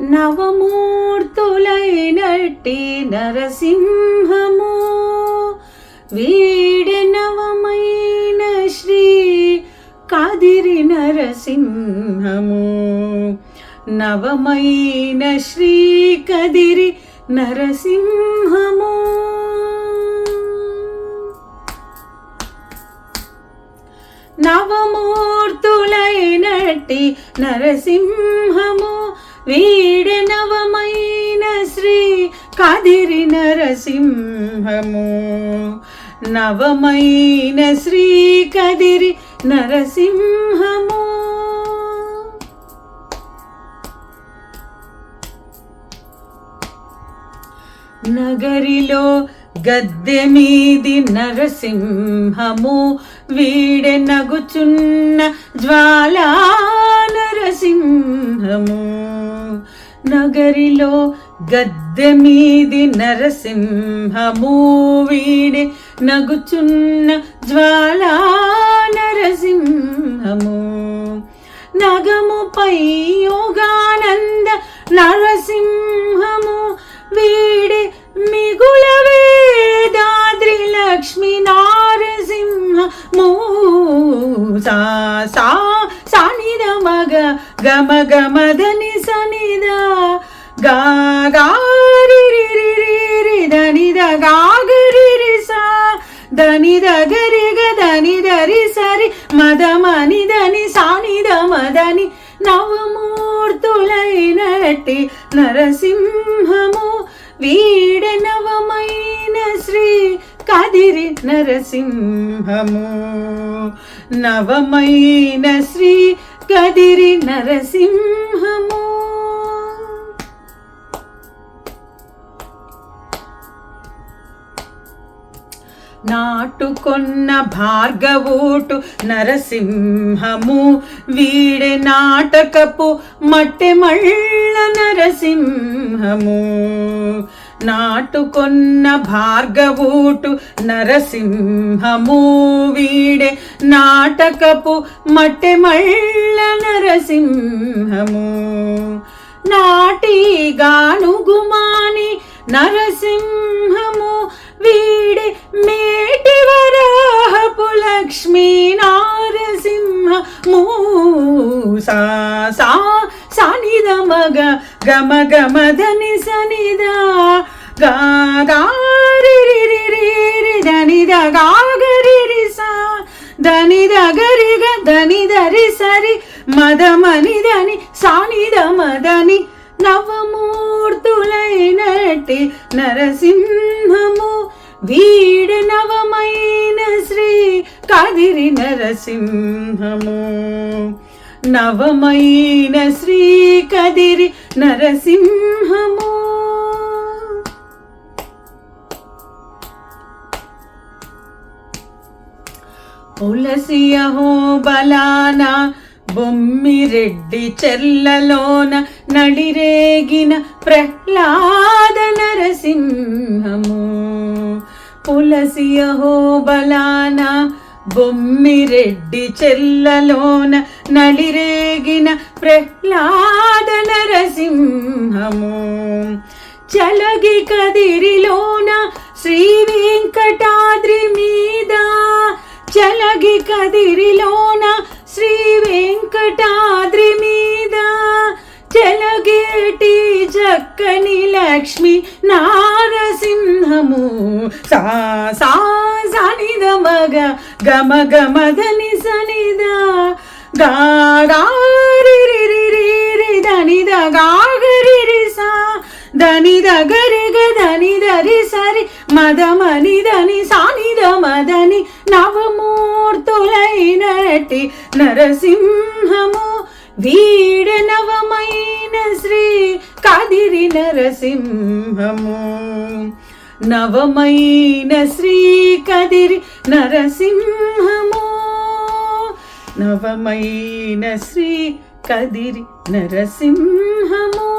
నవమూర్తులైనట్టి నరసింహము. వీడే నవమైన శ్రీ కదిరి నరసింహము. నవమైన శ్రీ కదిరి నరసింహము. నవమూర్తులైనట్టి నరసింహము. వీడే నవమైన శ్రీ కదిరి నరసింహము. నవమైన శ్రీ కదిరి నరసింహము. నగరిలో గద్దె మీది నరసింహము. వీడె నగుచున్న జ్వాలా నరసింహము. నగరిలో గద్దె మీది నరసింహము వీడే నగుచున్న జ్వాలా నరసింహము. నగముపై యోగానంద నరసింహము వీడి మిగుల వేదాద్రి లక్ష్మి నారసింహము. సా సా సానిద మగ గమ గమదని గా గారి రి రి రి గాగరి రి సా ధనిద గరి గదని ధనిద రి సరి మదమని సాని సానిద మదని నవమూర్తులైనట్టి నరసింహము వీడ నవమైన శ్రీ కదిరి నరసింహము నవమైన శ్రీ కదిరి నరసింహ నాటుకొన్న భార్గవోటు నరసింహము. వీడే నాటకపు మట్టె మళ్ళ నరసింహము. నాటుకొన్న భార్గవూటు నరసింహము. వీడే నాటకపు మట్టె మళ్ళ నరసింహము. నాటిగాను నరసింహ లక్ష్మీ నారసింహ మూసా సా సానిద మగ గమ గమ ధని సనిద గా గారి రి రి సా ధని గరి గ ధని దరి సరి మద మని ధని సానిద మదని నవమూర్తులైనట్టి నరసింహము. వీడు నవమ కదిరి నరసింహము. నవమైన శ్రీ కదిరి నరసింహము. పులసియహో బలాన బొమ్మిరెడ్డి చెర్లలోన నడిరేగిన ప్రహ్లాద నరసింహము. పులసియహో బలానా బొమ్మిరెడ్డి చెల్లలోన నలిరేగిన ప్రహ్లాద నరసింహము. చలగి కదిరిలోన శ్రీ వెంకటాద్రి మీద. చలగి కదిరిలోన శ్రీ వెంకటాద్రి మీద. చెలగేటి చక్కని లక్ష్మి నారసింహము. సా సనిద మగ గమ గమదని సనిద. గాగారిద రి రి రి ధనిద గాగరి రి సా ధనిద గరి గ ధనిద రి సరి మదమని ధని సానిద మదని నవమూర్తులైనటి నరసింహము. వీడ నవమైన శ్రీ కాదిరి నరసింహము. నవమైన శ్రీ కదిరి నరసింహము. నవమైన శ్రీ కదిరి నరసింహము.